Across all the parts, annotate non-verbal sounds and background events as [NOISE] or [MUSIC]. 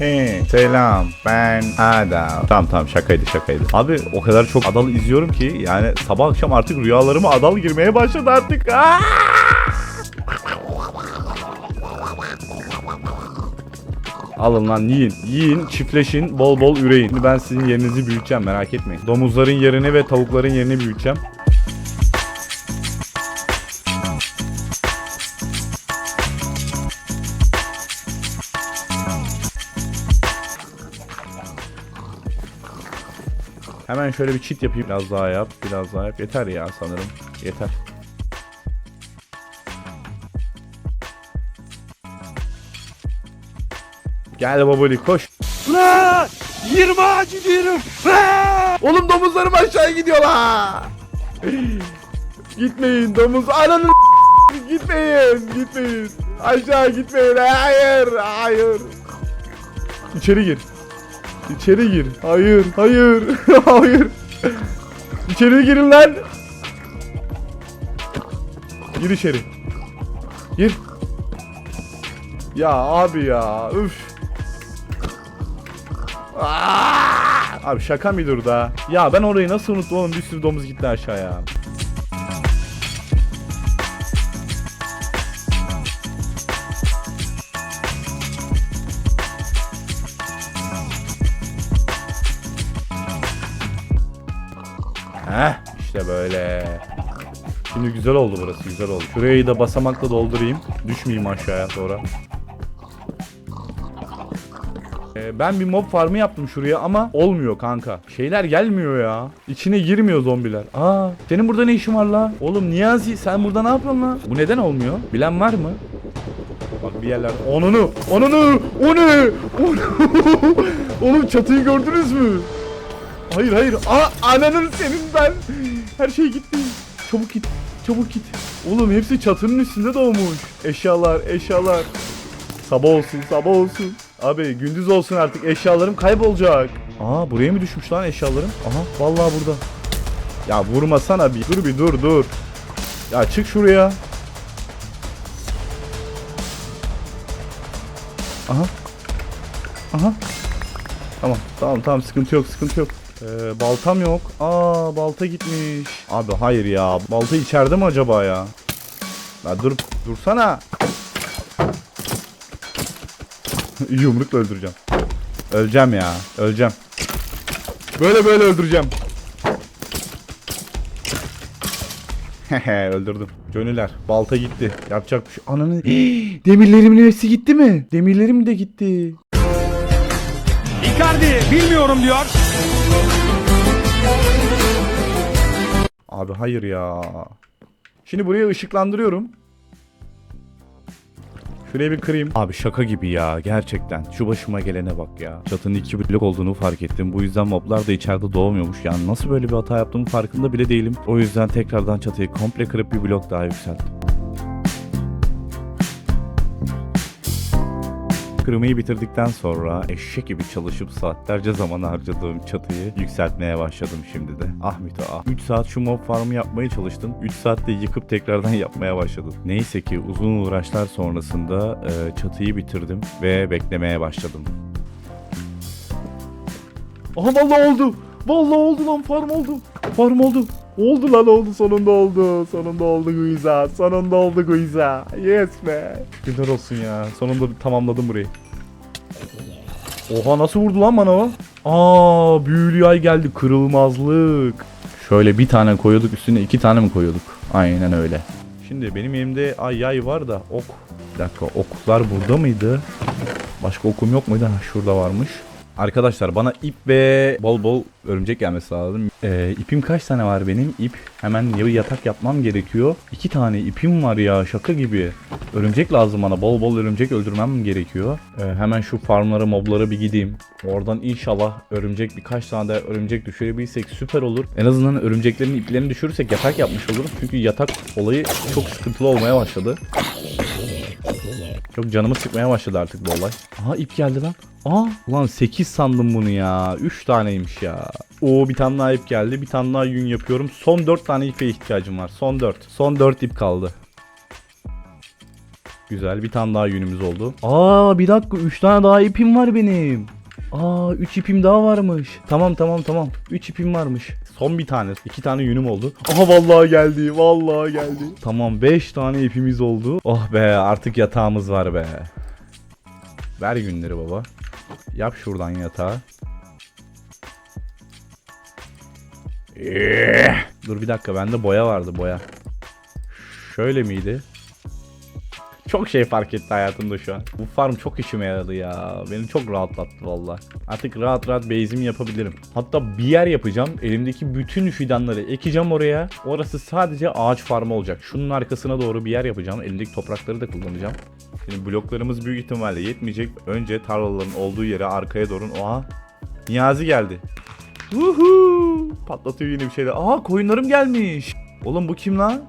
He, selam ben Adal. Tamam tamam şakaydı şakaydı. Abi o kadar çok Adal izliyorum ki yani sabah akşam artık rüyalarıma Adal girmeye başladı artık. Aa! Alın lan yiyin. Yiyin, çiftleşin, bol bol üreyin. Şimdi ben sizin yerinizi büyüteceğim merak etmeyin. Domuzların yerini ve tavukların yerini büyüteceğim. Hemen şöyle bir çit yapayım. Biraz daha yap, biraz daha yap. Yeter ya sanırım. Yeter. Gel babali koş. Lan! 20 ağacı diyorum. Oğlum domuzlarım aşağı gidiyorlar. gitmeyin domuz ananı gitmeyin gitmeyin aşağı gitmeyin hayır hayır İçeri gir İçeri gir. Hayır hayır [LAUGHS] hayır. İçeri girin lan. Gir içeri. Gir. Ya abi ya üf. Aa! Abi şaka mı dur da? Ya ben orayı nasıl unuttum oğlum? Bir sürü domuz gitti aşağıya. Böyle. Şimdi güzel oldu burası güzel oldu. Şurayı da basamakla doldurayım. Düşmeyeyim aşağıya sonra. Ee, ben bir mob farmı yaptım şuraya ama olmuyor kanka. Şeyler gelmiyor ya. İçine girmiyor zombiler. Aa, senin burada ne işin var la? Oğlum Niyazi sen burada ne yapıyorsun la? Bu neden olmuyor? Bilen var mı? Bak bir yerler. Onunu, onunu, o ne? O ne? Oğlum çatıyı gördünüz mü? Hayır hayır. Aa, ananın senin ben. Her şey gitti. Çabuk git. Çabuk git. Oğlum hepsi çatının üstünde doğmuş. Eşyalar, eşyalar. Sabah olsun, sabah olsun. Abi gündüz olsun artık eşyalarım kaybolacak. Aa buraya mı düşmüş lan eşyalarım? Aha vallahi burada. Ya vurmasana bir. Dur bir dur dur. Ya çık şuraya. Aha. Aha. Tamam tamam tamam sıkıntı yok sıkıntı yok. Ee, baltam yok. Aa balta gitmiş. Abi hayır ya. Balta içeride mi acaba ya? Ya dur dursana. [LAUGHS] Yumrukla öldüreceğim. Öleceğim ya. Öleceğim. Böyle böyle öldüreceğim. Hehe [LAUGHS] öldürdüm. Gönüller. Balta gitti. Yapacak bir şey. Ananı. [GASPS] Demirlerimin hepsi gitti mi? Demirlerim de gitti. Icardi bilmiyorum diyor. Abi hayır ya. Şimdi buraya ışıklandırıyorum. Şurayı bir kırayım. Abi şaka gibi ya gerçekten. Şu başıma gelene bak ya. Çatının iki blok olduğunu fark ettim. Bu yüzden moblar da içeride doğmuyormuş. Yani nasıl böyle bir hata yaptığımın farkında bile değilim. O yüzden tekrardan çatıyı komple kırıp bir blok daha yükselttim. Kırmayı bitirdikten sonra eşek gibi çalışıp saatlerce zaman harcadığım çatıyı yükseltmeye başladım şimdi de. Ah Mito ah. 3 saat şu mob farmı yapmaya çalıştım. 3 saatte yıkıp tekrardan [LAUGHS] yapmaya başladım. Neyse ki uzun uğraşlar sonrasında e, çatıyı bitirdim ve beklemeye başladım. Aha vallahi oldu. Vallahi oldu lan farm oldu. Farm oldu. Oldu lan oldu sonunda oldu. Sonunda oldu Guiza. Sonunda oldu Guiza. Yes be. Günler olsun ya. Sonunda tamamladım burayı. Oha nasıl vurdu lan bana o? Aa büyülü ay geldi kırılmazlık. Şöyle bir tane koyuyorduk üstüne iki tane mi koyuyorduk? Aynen öyle. Şimdi benim elimde ay yay var da ok. Bir dakika oklar burada mıydı? Başka okum yok muydu? Ha, şurada varmış. Arkadaşlar bana ip ve bol bol örümcek gelmesi lazım. Ee, ipim kaç tane var benim? İp hemen bir yatak yapmam gerekiyor. İki tane ipim var ya şaka gibi. Örümcek lazım bana. Bol bol örümcek öldürmem gerekiyor. Ee, hemen şu farmlara moblara bir gideyim. Oradan inşallah örümcek birkaç tane de örümcek düşürebilsek süper olur. En azından örümceklerin iplerini düşürürsek yatak yapmış oluruz. Çünkü yatak olayı çok sıkıntılı olmaya başladı. Çok canımı sıkmaya başladı artık bu olay. Aha ip geldi lan. Aa ulan 8 sandım bunu ya. 3 taneymiş ya. Oo bir tane daha ip geldi. Bir tane daha yün yapıyorum. Son 4 tane ipe ihtiyacım var. Son 4. Son 4 ip kaldı. Güzel bir tane daha yünümüz oldu. Aa bir dakika 3 tane daha ipim var benim. Aa 3 ipim daha varmış. Tamam tamam tamam. 3 ipim varmış. Son bir tane. 2 tane yünüm oldu. Aha vallahi geldi. Vallahi geldi. Tamam 5 tane ipimiz oldu. Oh be artık yatağımız var be. Ver yünleri baba. Yap şuradan yatağı. Eh. Dur bir dakika bende boya vardı boya. Şöyle miydi? Çok şey fark etti hayatımda şu an. Bu farm çok işime yaradı ya. Beni çok rahatlattı valla. Artık rahat rahat base'imi yapabilirim. Hatta bir yer yapacağım. Elimdeki bütün fidanları ekeceğim oraya. Orası sadece ağaç farmı olacak. Şunun arkasına doğru bir yer yapacağım. Elimdeki toprakları da kullanacağım. Şimdi bloklarımız büyük ihtimalle yetmeyecek. Önce tarlaların olduğu yere arkaya doğru. Oha. Niyazi geldi. Uhu! Patlatıyor yine bir şeyler. Aa koyunlarım gelmiş. Oğlum bu kim lan?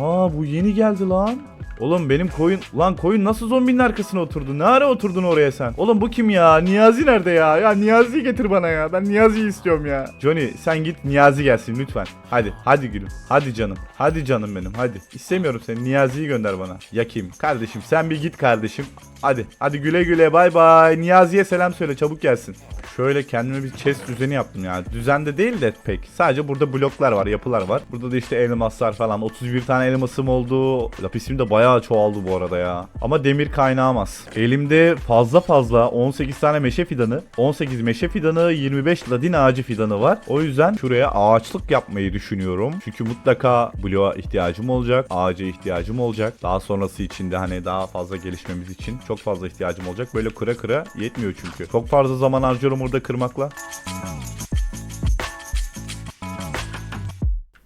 Aa bu yeni geldi lan. Oğlum benim koyun... Lan koyun nasıl zombinin arkasına oturdu? Ne ara oturdun oraya sen? Oğlum bu kim ya? Niyazi nerede ya? Ya Niyazi'yi getir bana ya. Ben Niyazi'yi istiyorum ya. Johnny sen git Niyazi gelsin lütfen. Hadi. Hadi gülüm. Hadi canım. Hadi canım benim. Hadi. İstemiyorum seni. Niyazi'yi gönder bana. Ya kim? Kardeşim sen bir git kardeşim. Hadi. Hadi güle güle bay bay. Niyazi'ye selam söyle çabuk gelsin. Şöyle kendime bir chest düzeni yaptım ya. Düzende değil de pek. Sadece burada bloklar var, yapılar var. Burada da işte elmaslar falan. 31 tane elmasım oldu. Lapisim de bayağı çoğaldı bu arada ya. Ama demir kaynağım az. Elimde fazla fazla 18 tane meşe fidanı, 18 meşe fidanı, 25 ladin ağacı fidanı var. O yüzden şuraya ağaçlık yapmayı düşünüyorum. Çünkü mutlaka bloğa ihtiyacım olacak. Ağaca ihtiyacım olacak. Daha sonrası için de hani daha fazla gelişmemiz için çok fazla ihtiyacım olacak. Böyle kıra kıra yetmiyor çünkü. Çok fazla zaman harcıyorum burada kırmakla.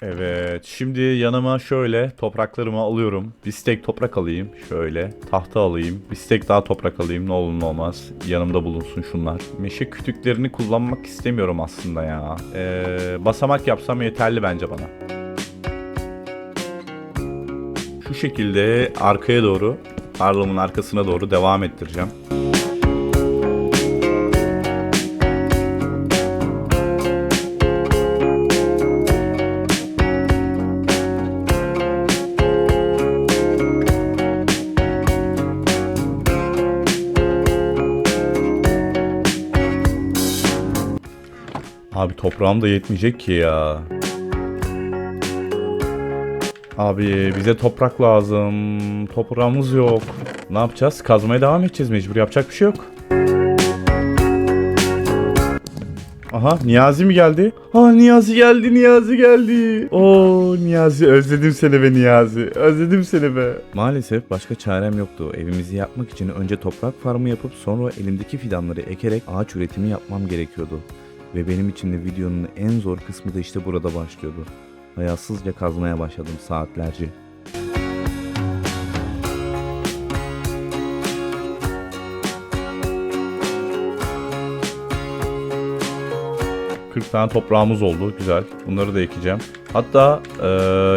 Evet, şimdi yanıma şöyle topraklarımı alıyorum. Bir stek toprak alayım, şöyle. Tahta alayım, bir stek daha toprak alayım. Ne olur ne olmaz. Yanımda bulunsun şunlar. Meşe kütüklerini kullanmak istemiyorum aslında ya. Ee, basamak yapsam yeterli bence bana. Şu şekilde arkaya doğru, tarlamın arkasına doğru devam ettireceğim. Toprağım da yetmeyecek ki ya. Abi bize toprak lazım. Toprağımız yok. Ne yapacağız? Kazmaya devam edeceğiz mecbur. Yapacak bir şey yok. Aha Niyazi mi geldi? Ha Niyazi geldi Niyazi geldi. Oo Niyazi özledim seni be Niyazi. Özledim seni be. Maalesef başka çarem yoktu. Evimizi yapmak için önce toprak farmı yapıp sonra elimdeki fidanları ekerek ağaç üretimi yapmam gerekiyordu. Ve benim için de videonun en zor kısmı da işte burada başlıyordu. Hayasızca kazmaya başladım saatlerce. ...40 tane toprağımız oldu. Güzel. Bunları da ekeceğim. Hatta eee,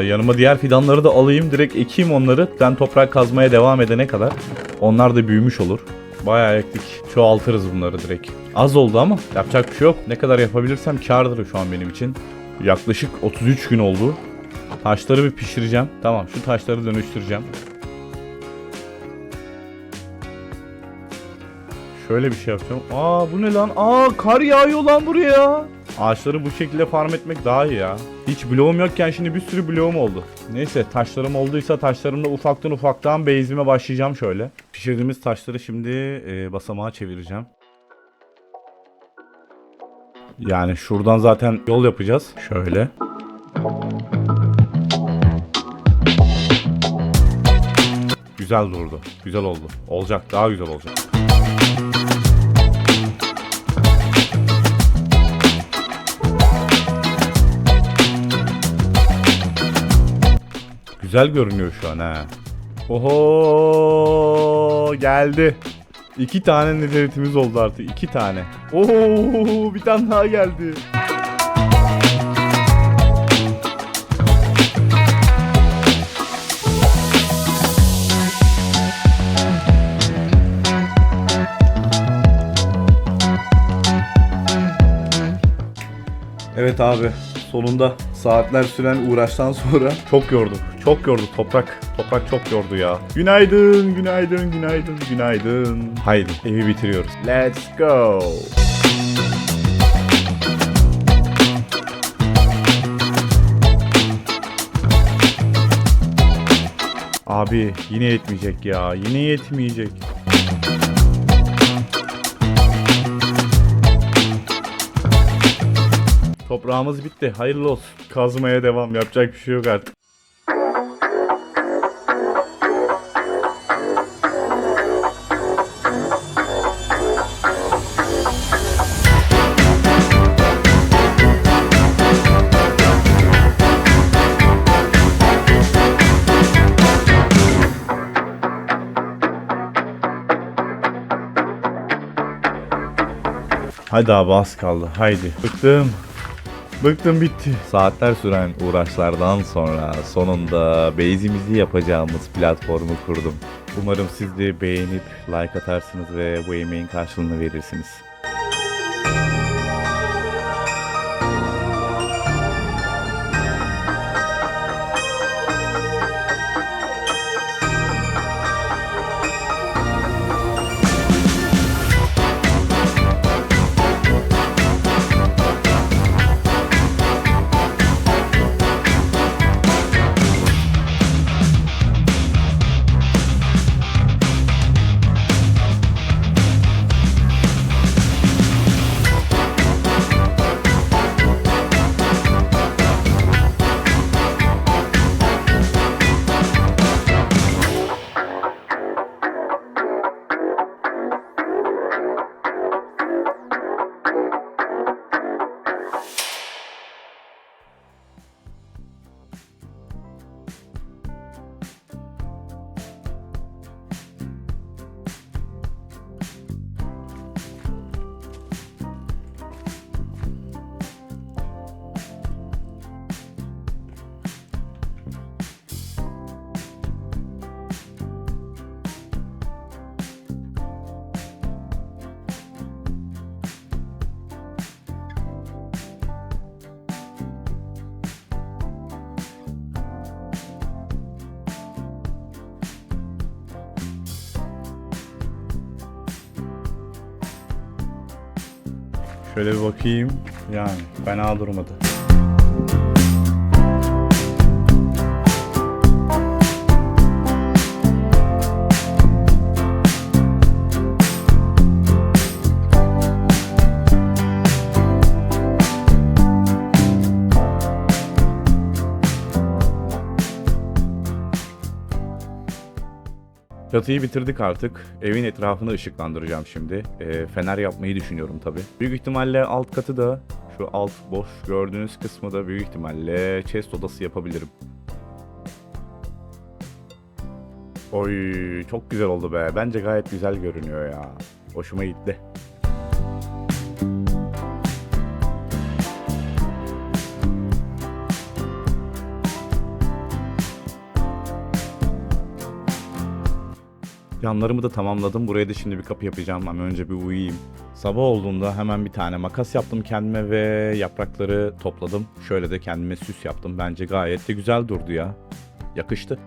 yanıma diğer fidanları da alayım. Direkt ekeyim onları. Ben toprak kazmaya devam edene kadar. Onlar da büyümüş olur. Bayağı ektik. Çoğaltırız bunları direkt. Az oldu ama yapacak bir şey yok. Ne kadar yapabilirsem kardır şu an benim için. Yaklaşık 33 gün oldu. Taşları bir pişireceğim. Tamam şu taşları dönüştüreceğim. Şöyle bir şey yapacağım. Aa bu ne lan? Aa kar yağıyor lan buraya. Ağaçları bu şekilde farm etmek daha iyi ya. Hiç bloğum yokken şimdi bir sürü bloğum oldu. Neyse taşlarım olduysa taşlarımla ufaktan ufaktan base'ime başlayacağım şöyle. Pişirdiğimiz taşları şimdi e, basamağa çevireceğim. Yani şuradan zaten yol yapacağız. Şöyle. Güzel durdu. Güzel oldu. Olacak. Daha güzel olacak. Güzel görünüyor şu an ha. Oho geldi. İki tane nezaretimiz oldu artık. iki tane. Oho bir tane daha geldi. Evet abi. Sonunda saatler süren uğraştan sonra [LAUGHS] çok yorduk. Çok yordu toprak. Toprak çok yordu ya. Günaydın, günaydın, günaydın, günaydın. Haydi evi bitiriyoruz. Let's go. Abi yine yetmeyecek ya. Yine yetmeyecek. Toprağımız bitti. Hayırlı olsun. Kazmaya devam. Yapacak bir şey yok artık. Hadi abi az kaldı. Haydi. Bıktım. Bıktım bitti. Saatler süren uğraşlardan sonra sonunda base'imizi yapacağımız platformu kurdum. Umarım siz de beğenip like atarsınız ve bu emeğin karşılığını verirsiniz. Şöyle bir bakayım. Yani fena durmadı. Çatıyı bitirdik artık. Evin etrafını ışıklandıracağım şimdi. Ee, fener yapmayı düşünüyorum tabi. Büyük ihtimalle alt katı da şu alt boş gördüğünüz kısmı da büyük ihtimalle chest odası yapabilirim. Oy çok güzel oldu be. Bence gayet güzel görünüyor ya. Hoşuma gitti. Yanlarımı da tamamladım. Buraya da şimdi bir kapı yapacağım ama önce bir uyuyayım. Sabah olduğunda hemen bir tane makas yaptım kendime ve yaprakları topladım. Şöyle de kendime süs yaptım. Bence gayet de güzel durdu ya. Yakıştı.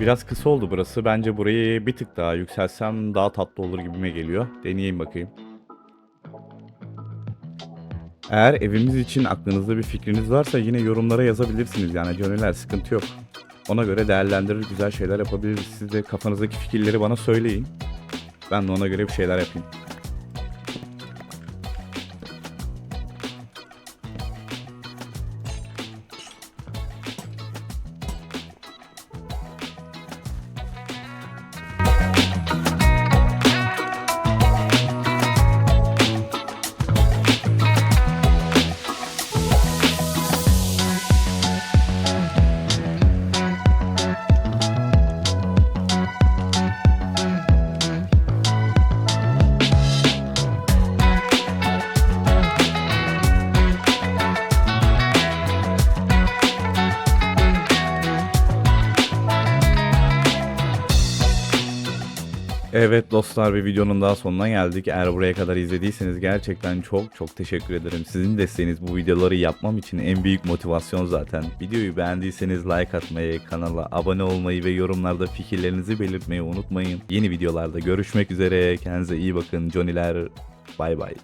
Biraz kısa oldu burası. Bence burayı bir tık daha yükseltsem daha tatlı olur gibime geliyor. Deneyeyim bakayım. Eğer evimiz için aklınızda bir fikriniz varsa yine yorumlara yazabilirsiniz. Yani gönüller sıkıntı yok. Ona göre değerlendirir güzel şeyler yapabiliriz. Siz de kafanızdaki fikirleri bana söyleyin. Ben de ona göre bir şeyler yapayım. Evet dostlar bir videonun daha sonuna geldik. Eğer buraya kadar izlediyseniz gerçekten çok çok teşekkür ederim. Sizin desteğiniz bu videoları yapmam için en büyük motivasyon zaten. Videoyu beğendiyseniz like atmayı, kanala abone olmayı ve yorumlarda fikirlerinizi belirtmeyi unutmayın. Yeni videolarda görüşmek üzere. Kendinize iyi bakın. Johnny'ler bay bay.